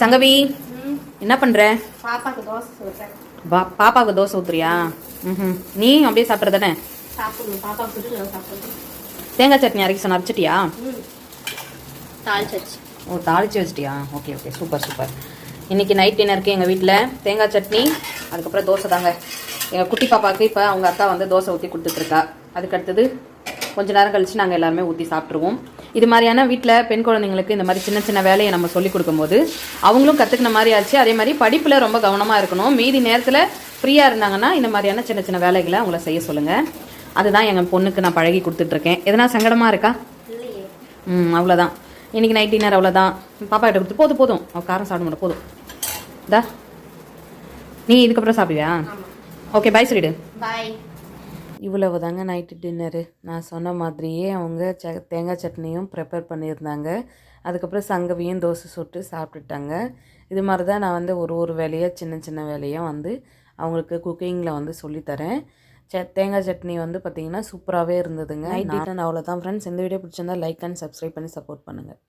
சங்கவி என்ன பண்ற? பாப்பாக்கு தோசை பா பாப்பாவுக்கு தோசை ஊத்துறியா? ம் நீ அப்படியே சாப்பிட்ற தானே? தேங்காய் சட்னி அரைக்க சொன்ன அரைச்சிட்டியா? ஓ தாளிச்சு வச்சிட்டியா? Okay okay. Super super. இன்னைக்கு நைட் டின்னருக்கு எங்கள் வீட்டில் தேங்காய் சட்னி அதுக்கப்புறம் தோசை தாங்க. எங்கள் குட்டி பாப்பாவுக்கு இப்போ அவங்க அக்கா வந்து தோசை ஊற்றி கொடுத்துட்ருக்கா அதுக்கு அடுத்தது கொஞ்ச நேரம் கழிச்சு நாங்கள் எல்லாருமே ஊற்றி சாப்பிட்ருவோம் இது மாதிரியான வீட்டில் பெண் குழந்தைங்களுக்கு இந்த மாதிரி சின்ன சின்ன வேலையை நம்ம சொல்லி கொடுக்கும்போது அவங்களும் கற்றுக்கின மாதிரி ஆச்சு. அதே மாதிரி படிப்பில் ரொம்ப கவனமாக இருக்கணும். மீதி நேரத்தில் ஃப்ரீயாக இருந்தாங்கன்னா இந்த மாதிரியான சின்ன சின்ன வேலைகளை அவங்கள செய்ய சொல்லுங்கள் அதுதான் எங்கள் பொண்ணுக்கு நான் பழகி கொடுத்துட்ருக்கேன். எதனா சங்கடமாக இருக்கா? ம் அவ்வளோதான் இன்னைக்கு நைட் டின்னர் அவ்வளோதான் பாப்பா கிட்ட கொடுத்து போதும் போதும். அவள் காரம் சாப்பிட மாட்டோம் போதும். தா நீ இதுக்கப்புறம் சாப்பிடுவியா? ஓகே பாய் சொல்லிடு. பாய் இவ்வளவு தாங்க நைட்டு டின்னரு நான் சொன்ன மாதிரியே அவங்க ச தேங்காய் சட்னியும் ப்ரிப்பேர் பண்ணியிருந்தாங்க. அதுக்கப்புறம் சங்கவியும் தோசை சுட்டு சாப்பிட்டுட்டாங்க. இது மாதிரி தான் நான் வந்து ஒரு ஒரு வேலையாக சின்ன சின்ன வேலையாக வந்து அவங்களுக்கு குக்கிங்கில் வந்து சொல்லித்தரேன் ச தேங்காய் சட்னி வந்து பார்த்திங்கன்னா சூப்பராகவே இருந்ததுங்க. நைட் டின்னர் அவ்வளோதான் ஃப்ரெண்ட்ஸ் இந்த வீடியோ பிடிச்சிருந்தா லைக் அண்ட் சப்ஸ்கிரைப் பண்ணி சப்போர்ட் பண்ணுங்கள்